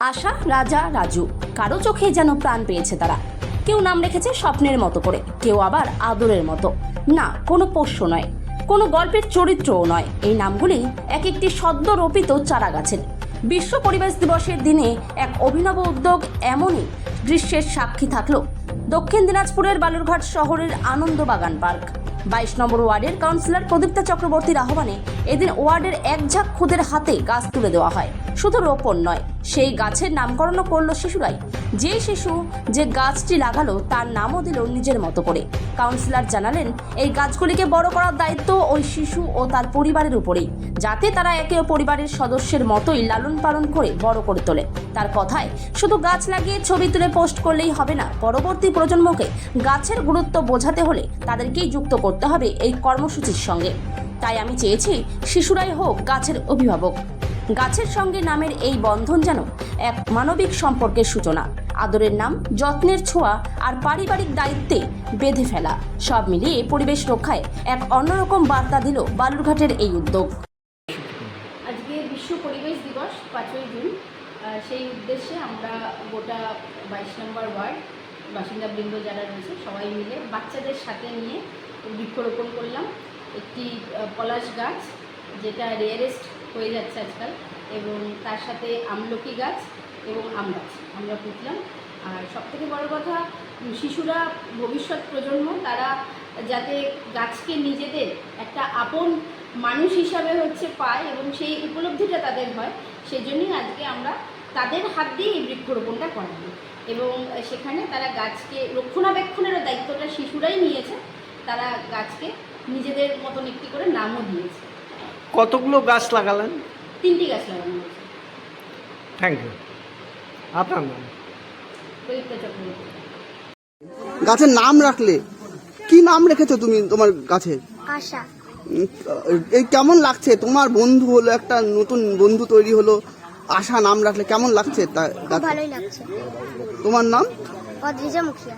আশা, রাজা, রাজু, কারও চোখে যেন প্রাণ পেয়েছে তারা। কেউ নাম রেখেছে স্বপ্নের মতো করে, কেউ আবার আদরের মতো। না, কোনো পোষ্য নয়, কোনো গল্পের চরিত্রও নয়। এই নামগুলি এক একটি সদ্যরোপিত চারা গাছের বিশ্ব পরিবেশ দিবসের দিনে এক অভিনব উদ্যোগ এমনই দৃশ্যের সাক্ষী থাকল। দক্ষিণ দিনাজপুরের বালুরঘাট শহরের আনন্দবাগান পার্ক। বাইশ নম্বর ওয়ার্ডের কাউন্সিলর প্রদীপ্তা চক্রবর্তীর আহ্বানে এদিন ওয়ার্ডের এক ঝাঁক খুদের হাতে গাছ তুলে দেওয়া হয়। শুধু রোপণ নয়, সেই গাছের নামকরণও করল শিশুরাই। যে শিশু যে গাছটি লাগালো, তার নামও দিল নিজের মতো করে। কাউন্সিলর জানালেন, এই গাছগুলিকে বড় করার দায়িত্ব ওই শিশু ও তার পরিবারের উপরেই, যাতে তারা একে পরিবারের সদস্যের মতোই লালন পালন করে বড় করে তোলে। তার কথায়। শুধু গাছ লাগিয়ে ছবি তুলে পোস্ট করলেই হবে না, পরবর্তী প্রজন্মকে গাছের গুরুত্ব বোঝাতে হলে তাদেরকেই যুক্ত করতে হবে এই কর্মসূচির সঙ্গে। তাই আমি চেয়েছি শিশুরাই হোক গাছের অভিভাবক। গাছের সঙ্গে নামের এই বন্ধন যেন এক মানবিক সম্পর্কের সূচনা। আদরের নাম, যত্নের ছোঁয়া আর পারিবারিক দায়িত্বে বেঁধে ফেলা। সব মিলিয়ে পরিবেশ রক্ষায় এক অন্যরকম বার্তা দিল বালুরঘাটের এই উদ্যোগ। আজকে বিশ্ব পরিবেশ দিবস, পাঁচই জুন। সেই উদ্দেশ্যে আমরা গোটা বাইশ নম্বর ওয়ার্ড, বাসিন্দাবৃন্দ যারা রয়েছে, সবাই মিলে বাচ্চাদের সাথে নিয়ে বৃক্ষরোপণ করলাম। একটি পলাশ গাছ যেটা রেয়ারেস্ট হয়ে যাচ্ছে আজকাল এবং তার সাথে আমলকি গাছ এবং আম গাছ আমরা পুঁতলাম। আর সবথেকে বড় কথা, শিশুরা ভবিষ্যৎ প্রজন্ম, তারা যাতে গাছকে নিজেদের একটা আপন মানুষ হিসাবে হচ্ছে পায় এবং সেই উপলব্ধিটা তাদের হয় সেই জন্যই আজকে আমরা তাদের হাত দিয়ে এই বৃক্ষরোপণটা করাবো। এবং সেখানে তারা গাছকে রক্ষণাবেক্ষণেরও দায়িত্বটা শিশুরাই নিয়েছে। তারা গাছকে নিজেদের মতন একটি করে নামও দিয়েছে। কতগুলো গাছ লাগালেন? তিনটি গাছ লাগানো হয়েছে। থ্যাংক ইউ আপনার নাম? গাছের নাম রাখলে কি নাম রেখেছো তুমি তোমার গাছের আশা। কেমন লাগছে? তোমার বন্ধু হলো একটা নতুন বন্ধু তৈরি হলো আশা নাম রাখলে কেমন লাগছে তা ভালোই লাগছে। তোমার নাম? অদ্রিজা মুখিয়া।